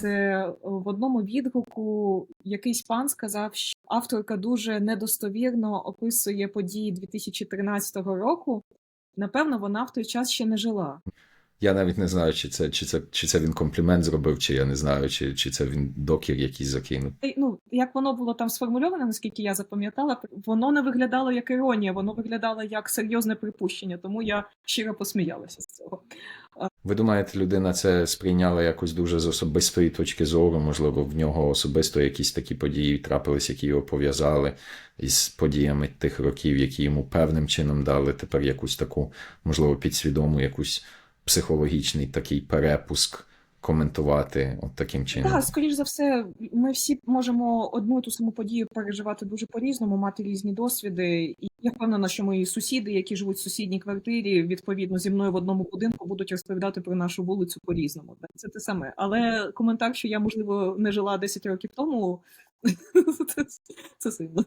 Це е, в одному відгуку якийсь пан сказав, що авторка дуже недостовірно описує події 2013 року. Напевно, вона в той час ще не жила. Я навіть не знаю, чи це, чи це, чи це він комплімент зробив, чи я не знаю, чи, чи це він докір якийсь закинув. Ну, як воно було там сформульоване, наскільки я запам'ятала, воно не виглядало як іронія, воно виглядало як серйозне припущення, тому я щиро посміялася з цього. Ви думаєте, людина це сприйняла якось дуже з особистої точки зору? Можливо, в нього особисто якісь такі події трапились, які його пов'язали із подіями тих років, які йому певним чином дали тепер якусь таку, можливо, підсвідому, якусь психологічний такий перепуск коментувати от таким чином. Так, скоріш за все, ми всі можемо одну і ту саму подію переживати дуже по-різному, мати різні досвіди. І я впевнена, що мої сусіди, які живуть в сусідній квартирі, відповідно зі мною в одному будинку, будуть розповідати про нашу вулицю по-різному. Це те саме. Але коментар, що я можливо не жила 10 років тому, це сильно.